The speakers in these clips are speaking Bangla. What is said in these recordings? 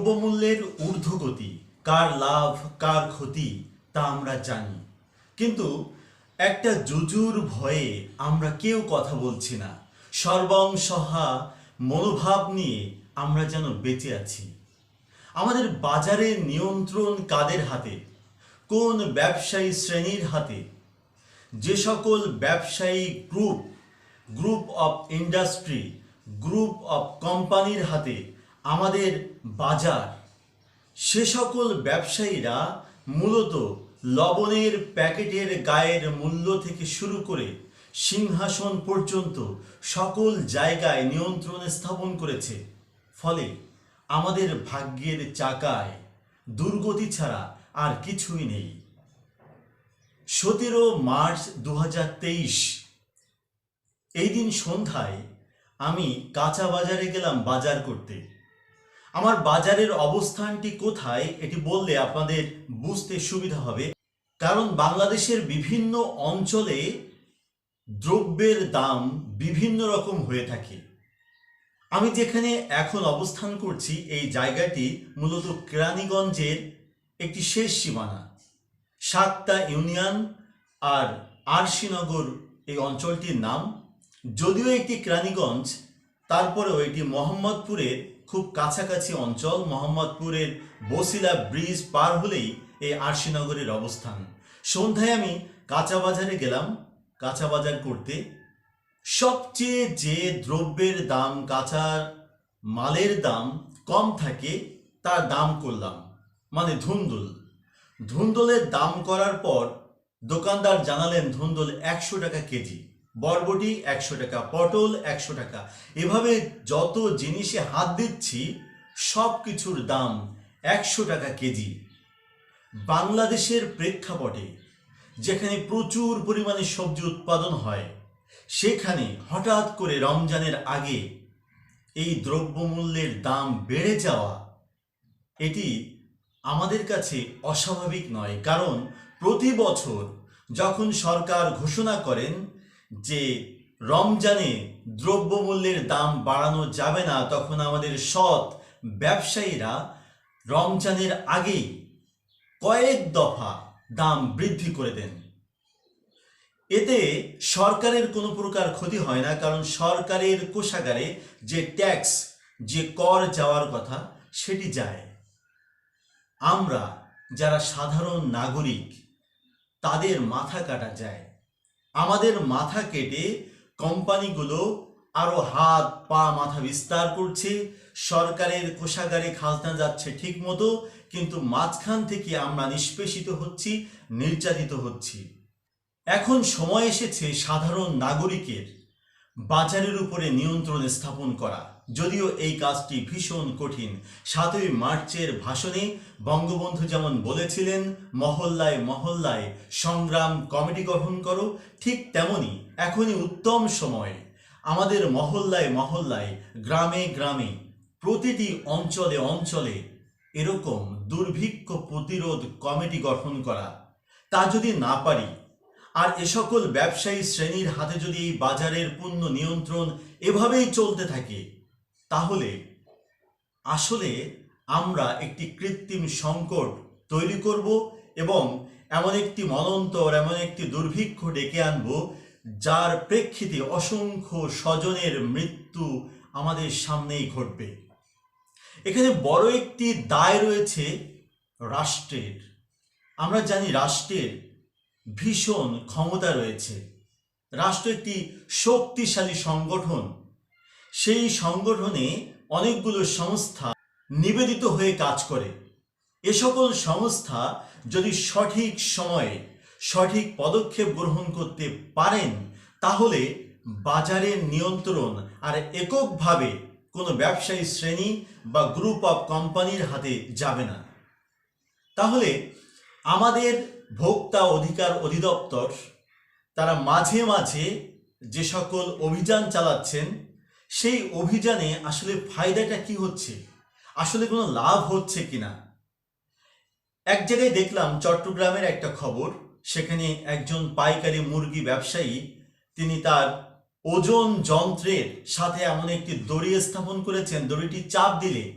দ্রব্যমূল্যের ঊর্ধ্বগতি, কার লাভ, কার ক্ষতি, তা আমরা জানি। কিন্তু একটা জুজুর ভয়ে আমরা কেউ কথা বলছি না। সর্বং সহা মনোভাব নিয়ে আমরা যেন বেঁচে আছি। আমাদের বাজারের নিয়ন্ত্রণ কাদের হাতে? কোন ব্যবসায়ী শ্রেণির হাতে? যে সকল ব্যবসায়ী group group of industry group of কোম্পানির হাতে আমাদের বাজার। সে সকল ব্যবসায়ীরা মূলত লবণের প্যাকেটের গায়ের মূল্য থেকে শুরু করে সিংহাসন পর্যন্ত সকল জায়গায় নিয়ন্ত্রণ স্থাপন করেছে। ফলে আমাদের ভাগ্যের চাকায় দুর্গতি ছাড়া আর কিছুই নেই। সতেরো মার্চ দু হাজার তেইশ, এই দিন সন্ধ্যায় আমি কাঁচা বাজারে গেলাম বাজার করতে। আমার বাজারের অবস্থানটি কোথায়, এটি বললে আপনাদের বুঝতে সুবিধা হবে। কারণ বাংলাদেশের বিভিন্ন অঞ্চলে দ্রব্যের দাম বিভিন্ন রকম হয়ে থাকে। আমি যেখানে এখন অবস্থান করছি, এই জায়গাটি মূলত কেরানীগঞ্জের একটি শেষ সীমানা। সাতটা ইউনিয়ন আর আরশিনগর এই অঞ্চলটির নাম। যদিও একটি কেরানীগঞ্জ, তারপরেও এটি মোহাম্মদপুরের খুব কাছাকাছি অঞ্চল, মোহাম্মদপুরের বসিলা ব্রিজ পার হলেই এই আরশিনগরের অবস্থান। সন্ধ্যায় আমি কাঁচা বাজারে গেলাম। কাঁচা বাজার করতে সবচেয়ে যে দ্রব্যের দাম, কাঁচার মালের দাম কম থাকে, তার দাম করলাম। মানে ধুন্দুল। ধুন্দুলের দাম করার পর দোকানদার জানালেন, ধুন্দুল একশো টাকা কেজি। বরবটি একশো টাকা, পটল একশো টাকা। এভাবে যত জিনিসে হাত দিচ্ছি সব কিছুর দাম একশো টাকা কেজি। বাংলাদেশের প্রেক্ষাপটে যেখানে প্রচুর পরিমাণে সবজি উৎপাদন হয়, সেখানে হঠাৎ করে রমজানের আগে এই দ্রব্যমূল্যের দাম বেড়ে যাওয়া, এটি আমাদের কাছে অস্বাভাবিক নয়। কারণ প্রতি বছর যখন সরকার ঘোষণা করেন যে রমজানে দ্রব্যমূল্যের দাম বাড়ানো যাবে না, তখন আমাদের সৎ ব্যবসায়ীরা রমজানের আগেই কয়েক দফা দাম বৃদ্ধি করে দেন। এতে সরকারের কোনো প্রকার ক্ষতি হয় না, কারণ সরকারের কোষাগারে যে ট্যাক্স, যে কর যাওয়ার কথা, সেটি যায়। আমরা যারা সাধারণ নাগরিক, তাদের মাথা কাটা যায়। আমাদের মাথা কেটে কোম্পানিগুলো আরও হাত, পা, মাথা বিস্তার করছে। সরকারের কোষাগারে খাজনা যাচ্ছে ঠিক মতো কিন্তু মাঝখান থেকে আমরা নিষ্পেষিত হচ্ছি, নির্যাতিত হচ্ছি। এখন সময় এসেছে সাধারণ নাগরিকের বাজারের উপরে নিয়ন্ত্রণ স্থাপন করা যদিও এই কাজটি ভীষণ কঠিন। সাতই মার্চের ভাষণে বঙ্গবন্ধু যেমন বলেছিলেন, মহল্লায় মহল্লায় সংগ্রাম কমিটি গঠন করো, ঠিক তেমনি এখনই উত্তম সময়। আমাদের মহল্লায় মহল্লায়, গ্রামে গ্রামে, প্রতিটি অঞ্চলে অঞ্চলে এরকম দুর্ভিক্ষ প্রতিরোধ কমিটি গঠন করা। তা যদি না পারি, আর এ সকল ব্যবসায়ী শ্রেণির হাতে যদি এই বাজারের পূর্ণ নিয়ন্ত্রণ এভাবেই চলতে থাকে তাহলে আসলে আমরা একটি কৃত্রিম সংকট তৈরি করব এবং এমন একটি মনন্তর এমন একটি দুর্ভিক্ষ ডেকে আনব যার প্রেক্ষিতে অসংখ্য স্বজনের মৃত্যু আমাদের সামনেই ঘটবে। এখানে বড় একটি দায় রয়েছে রাষ্ট্রের। আমরা জানি রাষ্ট্রের ভীষণ ক্ষমতা রয়েছে। রাষ্ট্র একটি শক্তিশালী সংগঠন। সেই সংগঠনে অনেকগুলো সংস্থা নিবেদিত হয়ে কাজ করে। এ সকল সংস্থা যদি সঠিক সময়ে সঠিক পদক্ষেপ গ্রহণ করতে পারেন, তাহলে বাজারের নিয়ন্ত্রণ আর এককভাবে কোনো ব্যবসায়ী শ্রেণি বা গ্রুপ অফ কোম্পানির হাতে যাবে না। তাহলে আমাদের ভোক্তা অধিকার অধিদপ্তর, তারা মাঝে মাঝে যে সকল অভিযান চালাচ্ছেন সেই অভিযানে আসলে ফায়দাটা কি হচ্ছে? আসলে কোনো লাভ হচ্ছে কিনা? এক জায়গায় দেখলাম চট্টগ্রামের একটা খবর, সেখানে একজন পাইকারি মুরগি ব্যবসায়ী, তিনি তার ওজন যন্ত্রের সাথে এমন একটি দড়ি স্থাপন করেছেন, দড়িটি চাপ দিলে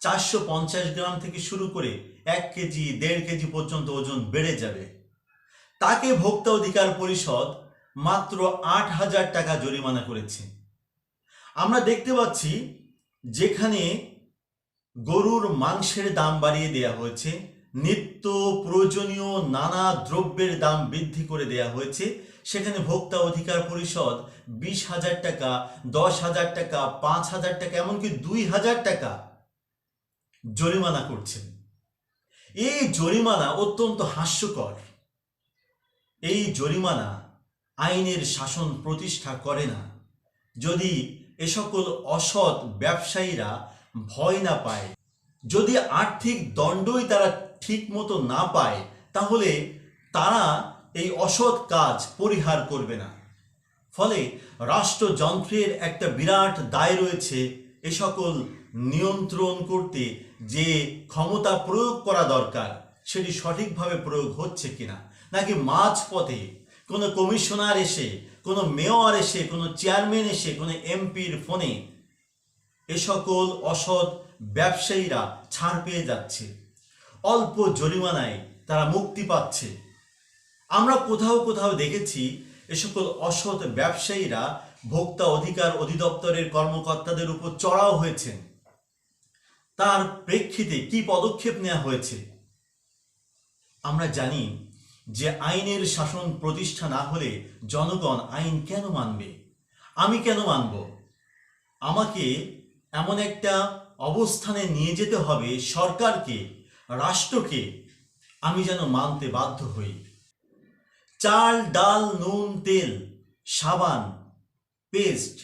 চারশো পঞ্চাশ গ্রাম থেকে শুরু করে এক কেজি, দেড় কেজি পর্যন্ত ওজন বেড়ে যাবে। তাকে ভোক্তা অধিকার পরিষদ মাত্র আট হাজার টাকা জরিমানা করেছে। আমরা দেখতে পাচ্ছি যেখানে গরুর মাংসের দাম বাড়িয়ে দেয়া হয়েছে, নিত্য প্রয়োজনীয় নানা দ্রব্যের দাম বৃদ্ধি করে দেয়া হয়েছে। সেখানে ভোক্তা অধিকার পরিষদ বিশ হাজার টাকা, দশ হাজার টাকা, পাঁচ হাজার টাকা, এমনকি দুই হাজার টাকা জরিমানা করছেন এই জরিমানা অত্যন্ত হাস্যকর। এই জরিমানা আইনের শাসন প্রতিষ্ঠা করে না। যদি এ সকল অসৎ ব্যবসায়ীরা ভয় না পায়। যদি আর্থিক দণ্ডই তারা ঠিক মতো না পায়, তাহলে তারা এই অসৎ কাজ পরিহার করবে না। ফলে রাষ্ট্রযন্ত্রের একটা বিরাট দায় রয়েছে এ সকল নিয়ন্ত্রণ করতে যে ক্ষমতা প্রয়োগ করা দরকার, সেটি সঠিকভাবে প্রয়োগ হচ্ছে কিনা? নাকি মাঝপথে কোনো কমিশনার এসে কোনো মেয়র এসে, কোনো চেয়ারম্যান এসে, কোনো এমপির ফোনে এ সকল অসৎ ব্যবসায়ীরা ছাড় পেয়ে যাচ্ছে। অল্প জরিমানায় তারা মুক্তি পাচ্ছে। আমরা কোথাও কোথাও দেখেছি এ সকল অসৎ ব্যবসায়ীরা ভোক্তা অধিকার অধিদপ্তরের কর্মকর্তাদের উপর চড়াও হয়েছেন তার প্রেক্ষিতে কি পদক্ষেপ নেওয়া হয়েছে? আমরা জানি যে আইনের শাসন প্রতিষ্ঠা না হলে জনগণ আইন কেন মানবে? আমি কেন মানব? আমাকে এমন একটা অবস্থানে নিয়ে যেতে হবে সরকারকে, রাষ্ট্রকে আমি যেন মানতে বাধ্য হই। চাল, ডাল, নুন, তেল, সাবান, পেস্ট,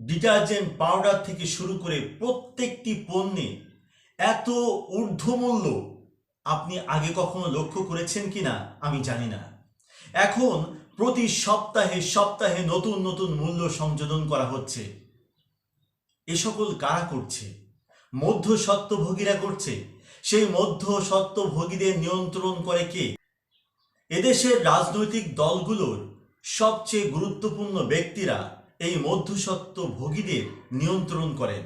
ডিটারজেন্ট পাউডার থেকে শুরু করে প্রত্যেকটি পণ্যে এত ঊর্ধ্বমূল্য আপনি আগে কখনো লক্ষ্য করেছেন কিনা আমি জানি না। এখন প্রতি সপ্তাহে সপ্তাহে নতুন নতুন মূল্য সংযোজন করা হচ্ছে। এ সকল কারা করছে? মধ্য সত্ত্বভোগীরা করছে? সেই মধ্য সত্ত্বভোগীদের নিয়ন্ত্রণ করে কে? এদেশের রাজনৈতিক দলগুলোর সবচেয়ে গুরুত্বপূর্ণ ব্যক্তিরা এই মধ্যসত্ত্ব ভোগীদের নিয়ন্ত্রণ করেন।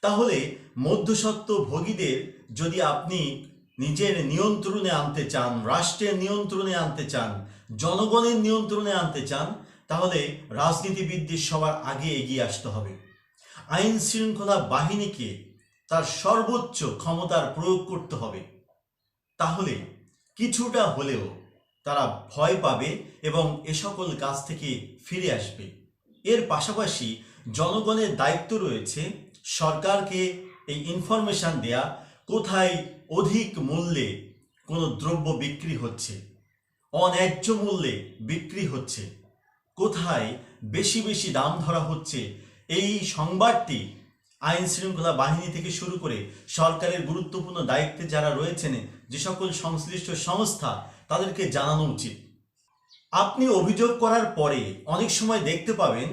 তাহলে মধ্যসত্ত্ব ভোগীদের যদি আপনি নিজের নিয়ন্ত্রণে আনতে চান, রাষ্ট্রের নিয়ন্ত্রণে আনতে চান, জনগণের নিয়ন্ত্রণে আনতে চান, তাহলে রাজনীতিবিদদের সবার আগে এগিয়ে আসতে হবে। আইন শৃঙ্খলা বাহিনীকে তার সর্বোচ্চ ক্ষমতার প্রয়োগ করতে হবে। তাহলে কিছুটা হলেও তারা ভয় পাবে এবং এ সকল কাজ থেকে ফিরে আসবে। এর পাশাপাশি জনগণের দায়িত্ব রয়েছে সরকারকে এই ইনফরমেশন দেয়া, কোথায় অধিক মূল্যে কোনো দ্রব্য বিক্রি হচ্ছে, অন্যায্য মূল্যে বিক্রি হচ্ছে। কোথায় বেশি বেশি দাম ধরা হচ্ছে? এই সংবাদটি আইন শৃঙ্খলা বাহিনী থেকে শুরু করে সরকারের গুরুত্বপূর্ণ দায়িত্বে যারা রয়েছেন, যে সকল সংশ্লিষ্ট সংস্থা তাদেরকে জানানো উচিত। আপনি অভিযোগ করার পরে অনেক সময় দেখতে পাবেন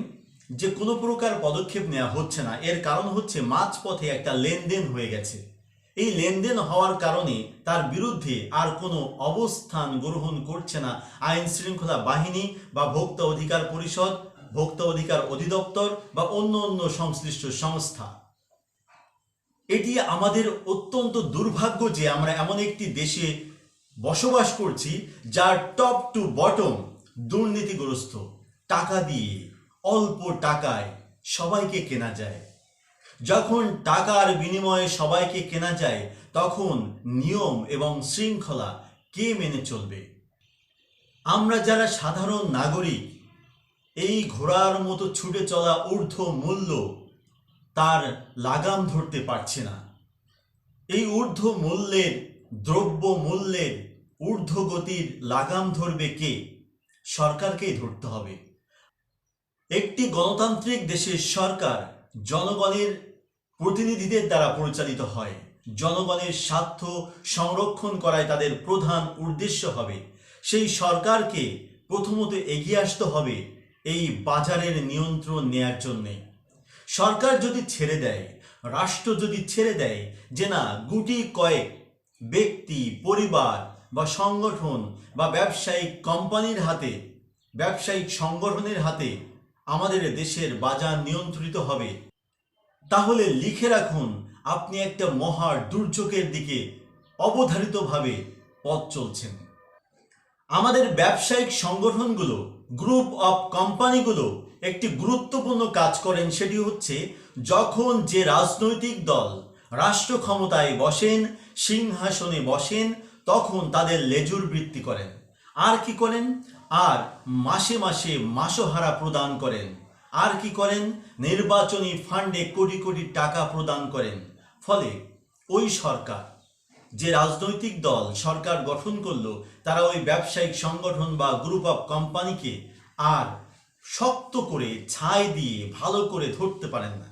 যে কোনো প্রকার পদক্ষেপ নেওয়া হচ্ছে না। এর কারণ হচ্ছে মাঝপথে একটা লেনদেন হয়ে গেছে। এই লেনদেন হওয়ার কারণে তার বিরুদ্ধে আর কোনো অবস্থান গ্রহণ করছে না আইন শৃঙ্খলা বাহিনী বা ভোক্তা অধিকার পরিষদ, ভোক্তা অধিকার অধিদপ্তর বা অন্য অন্য সংশ্লিষ্ট সংস্থা। এটি আমাদের অত্যন্ত দুর্ভাগ্য যে আমরা এমন একটি দেশে বসবাস করছি যার টপ টু বটম দুর্নীতিগ্রস্ত। টাকা দিয়ে অল্প টাকায় সবাইকে কেনা যায়। যখন টাকার বিনিময়ে সবাইকে কেনা যায়, তখন নিয়ম এবং শৃঙ্খলা কে মেনে চলবে? আমরা যারা সাধারণ নাগরিক, এই ঘোড়ার মতো ছুটে চলা ঊর্ধ্ব মূল্য তার লাগাম ধরতে পারছে না। এই ঊর্ধ্ব মূল্যের, দ্রব্য মূল্যের ঊর্ধ্বগতির লাগাম ধরবে কে? সরকারকেই ধরতে হবে। একটি গণতান্ত্রিক দেশের সরকার জনগণের প্রতিনিধিদের দ্বারা পরিচালিত হয়। জনগণের স্বার্থ সংরক্ষণ করাই তাদের প্রধান উদ্দেশ্য হবে। সেই সরকারকে প্রথমত এগিয়ে আসতে হবে এই বাজারের নিয়ন্ত্রণ নেয়ার জন্যে। সরকার যদি ছেড়ে দেয়, রাষ্ট্র যদি ছেড়ে দেয়, যে না, গুটি কয়েক ব্যক্তি, পরিবার বা সংগঠন বা ব্যবসায়িক কোম্পানির হাতে, ব্যবসায়িক সংগঠনের হাতে আমাদের দেশের বাজার নিয়ন্ত্রিত হবে। তাহলে লিখে রাখুন, আপনি একটা মহা দুর্যোগের দিকে অবধারিতভাবে পথ চলছেন। আমাদের ব্যবসায়িক সংগঠনগুলো, গ্রুপ অফ কোম্পানিগুলো একটি গুরুত্বপূর্ণ কাজ করেন সেটি হচ্ছে, যখন যে রাজনৈতিক দল রাষ্ট্র ক্ষমতায় বসেন, সিংহাসনে বসেন, তখন তাদের লেজুর বৃত্তি করেন। আর কি করেন? আর মাসে মাসে মাসোহারা প্রদান করেন। আর কি করেন? নির্বাচনী ফান্ডে কোটি কোটি টাকা প্রদান করেন। ফলে ওই সরকার, যে রাজনৈতিক দল সরকার গঠন করল, তারা ওই ব্যবসায়িক সংগঠন বা গ্রুপ অফ কোম্পানিকে আর শক্ত করে ছাই দিয়ে ভালো করে ধরতে পারেন না।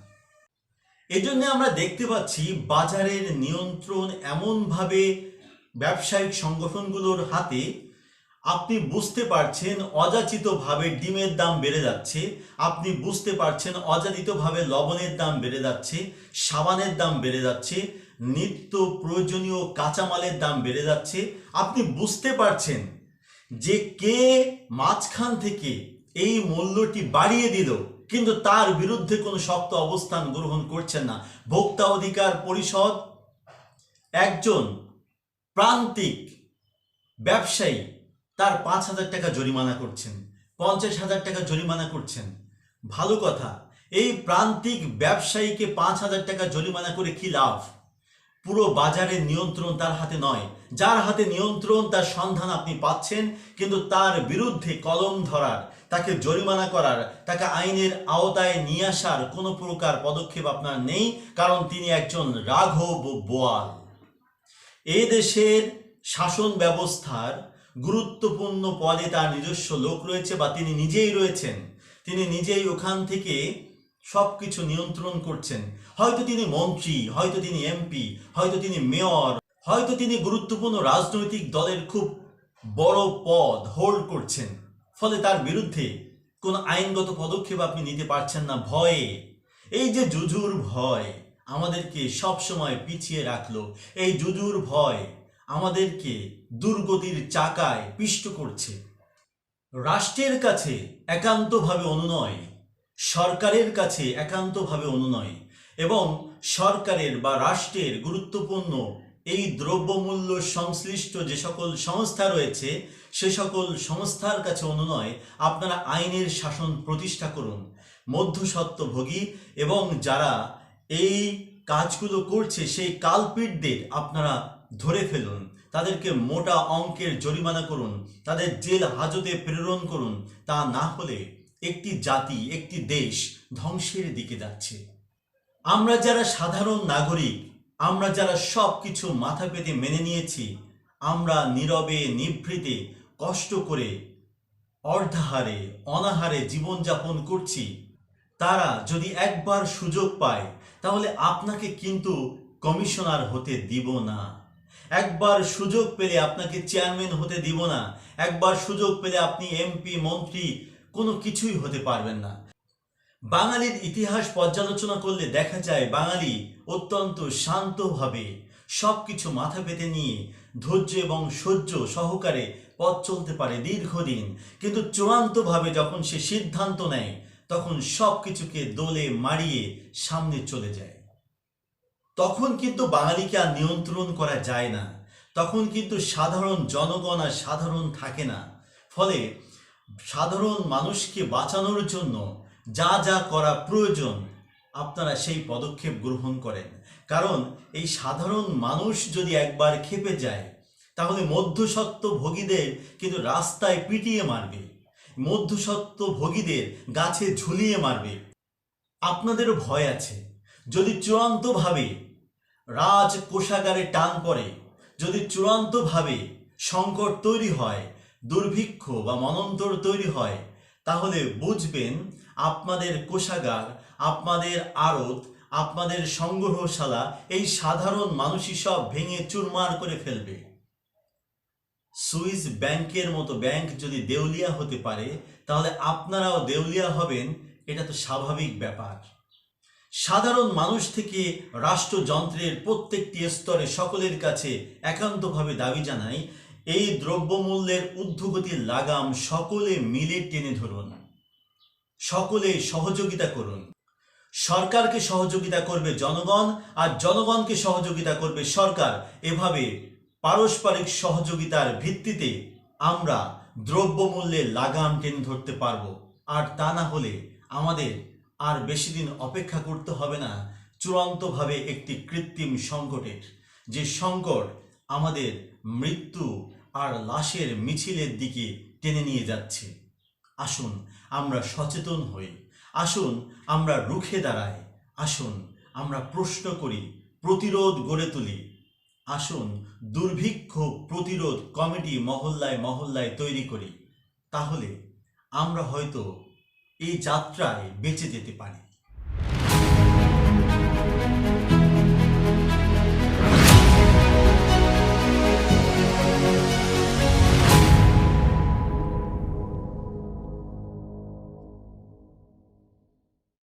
এজন্য আমরা দেখতে পাচ্ছি বাজারের নিয়ন্ত্রণ এমনভাবে ব্যবসায়িক সংগঠনগুলোর হাতে আপনি বুঝতে পারছেন অযাচিতভাবে ডিমের দাম বেড়ে যাচ্ছে, আপনি বুঝতে পারছেন অযাচিতভাবে লবণের দাম বেড়ে যাচ্ছে, সাবানের দাম বেড়ে যাচ্ছে, নিত্য প্রয়োজনীয় কাঁচামালের দাম বেড়ে যাচ্ছে, আপনি বুঝতে পারছেন যে কে মাঝখান থেকে এই মূল্যটি বাড়িয়ে দিল, কিন্তু তার বিরুদ্ধে কোনো শক্ত অবস্থান গ্রহণ করছেন না। ভোক্তা অধিকার পরিষদ একজন প্রান্তিক ব্যবসায়ী তার পাঁচ হাজার টাকা জরিমানা করছেন, পঞ্চাশ হাজার টাকা জরিমানা করছেন। ভালো কথা, এই প্রান্তিক ব্যবসায়ীকে পাঁচ হাজার টাকা জরিমানা করে কি লাভ? পুরো বাজারের নিয়ন্ত্রণ তার হাতে নয়। যার হাতে নিয়ন্ত্রণ, তার সন্ধান আপনি পাচ্ছেন, কিন্তু তার বিরুদ্ধে কলম ধরার, তাকে জরিমানা করার, তাকে আইনের আওতায় নিয়ে আসার কোনো প্রকার পদক্ষেপ আপনার নেই, কারণ তিনি একজন রাঘব বোয়াল। এ দেশের শাসন ব্যবস্থার গুরুত্বপূর্ণ পদে তার নিজস্ব লোক রয়েছে বা তিনি নিজেই রয়েছেন। তিনি নিজেই ওখান থেকে সব কিছু নিয়ন্ত্রণ করছেন। হয়তো তিনি মন্ত্রী, হয়তো তিনি এমপি, হয়তো তিনি মেয়র, হয়তো তিনি গুরুত্বপূর্ণ রাজনৈতিক দলের খুব বড় পদ হোল্ড করছেন। ফলে তার বিরুদ্ধে কোনো আইনগত পদক্ষেপ আপনি নিতে পারছেন না। ভয়ে। এই যে জুজুর ভয় আমাদেরকে সবসময় পিছিয়ে রাখল, এই জুজুর ভয় আমাদেরকে দুর্গতির চাকায় পিষ্ট করছে। রাষ্ট্রের কাছে একান্তভাবে অনুনয়, সরকারের কাছে একান্তভাবে অনুনয় এবং সরকারের বা রাষ্ট্রের গুরুত্বপূর্ণ এই দ্রব্যমূল্য সংশ্লিষ্ট যে সকল সংস্থা রয়েছে, সে সকল সংস্থার কাছে অনুনয় আপনারা আইনের শাসন প্রতিষ্ঠা করুন। মধ্যস্বত্বভোগী এবং যারা এই কাজগুলো করছে, সেই কালপিটদের আপনারা ধরে ফেলুন, তাদেরকে মোটা অঙ্কের জরিমানা করুন, তাদের জেল হাজতে প্রেরণ করুন, তা না হলে একটি জাতি, একটি দেশ ধ্বংসের দিকে যাচ্ছে। আমরা যারা সাধারণ নাগরিক, আমরা যারা সব কিছু মাথা পেতে মেনে নিয়েছি, আমরা নীরবে, নিভৃতে, কষ্ট করে, অর্ধাহারে, অনাহারে জীবনযাপন করছি, তারা যদি একবার সুযোগ পায়, তাহলে আপনাকে কিন্তু কমিশনার হতে দিব না। একবার সুযোগ পেলে আপনাকে চেয়ারম্যান হতে দিব না। একবার সুযোগ পেলে আপনি এমপি, মন্ত্রী, কোনো কিছুই হতে পারবেন না। বাঙালির ইতিহাস পর্যালোচনা করলে দেখা যায় বাঙালি অত্যন্ত শান্তভাবে সব কিছু মাথা পেতে নিয়ে ধৈর্য এবং সহ্য সহকারে পথ চলতে পারে দীর্ঘদিন। কিন্তু চূড়ান্তভাবে যখন সে সিদ্ধান্ত নেয়, তখন সব কিছুকে দোলে মারিয়ে সামনে চলে যায়। তখন কিন্তু বাঙালিকে আর নিয়ন্ত্রণ করা যায় না। তখন কিন্তু সাধারণ জনগণ আর সাধারণ থাকে না। ফলে সাধারণ মানুষকে বাঁচানোর জন্য যা যা করা প্রয়োজন, আপনারা সেই পদক্ষেপ গ্রহণ করেন। কারণ এই সাধারণ মানুষ যদি একবার খেপে যায়, তাহলে মধ্যসত্ত্ব ভোগীদের কিন্তু রাস্তায় পিটিয়ে মারবে। মধ্যসত্ত্ব ভোগীদের গাছে ঝুলিয়ে মারবে। আপনাদেরও ভয় আছে। যদি চূড়ান্তভাবে রাজ কোষাগারে টান পড়ে। যদি চূড়ান্তভাবে সংকট তৈরি হয়, দুর্ভিক্ষ বা মনন্তর তৈরি হয়, তাহলে বুঝবেন আপনাদের কোষাগার, আপনাদের আড়ত, আপনাদের সংগ্রহশালা এই সাধারণ মানুষই সব ভেঙে চুরমার করে ফেলবে। সুইস ব্যাংকের মতো ব্যাংক যদি দেউলিয়া হতে পারে, তাহলে আপনারাও দেউলিয়া হবেন, এটা তো স্বাভাবিক ব্যাপার। সাধারণ মানুষ থেকে রাষ্ট্রযন্ত্রের প্রত্যেকটি স্তরে সকলের কাছে একান্তভাবে দাবি জানাই, এই দ্রব্যমূল্যের ঊর্ধ্বগতির লাগাম সকলে মিলে টেনে ধরুন। সকলে সহযোগিতা করুন। সরকারকে সহযোগিতা করবে জনগণ আর জনগণকে সহযোগিতা করবে সরকার। এভাবে পারস্পরিক সহযোগিতার ভিত্তিতে আমরা দ্রব্যমূল্যের লাগাম টেনে ধরতে পারব। আর তা না হলে আমাদের আর বেশি দিন অপেক্ষা করতে হবে না, চূড়ান্তভাবে একটি কৃত্রিম সংকটের। যে সংকট আমাদের মৃত্যু আর লাশের মিছিলের দিকে টেনে নিয়ে যাচ্ছে। আসুন আমরা সচেতন হই। আসুন আমরা রুখে দাঁড়াই। আসুন আমরা প্রশ্ন করি, প্রতিরোধ গড়ে তুলি। আসুন দুর্ভিক্ষ প্রতিরোধ কমিটি মহল্লায় মহল্লায় তৈরি করি। তাহলে আমরা হয়তো এই যাত্রায় বেঁচে যেতে পারি।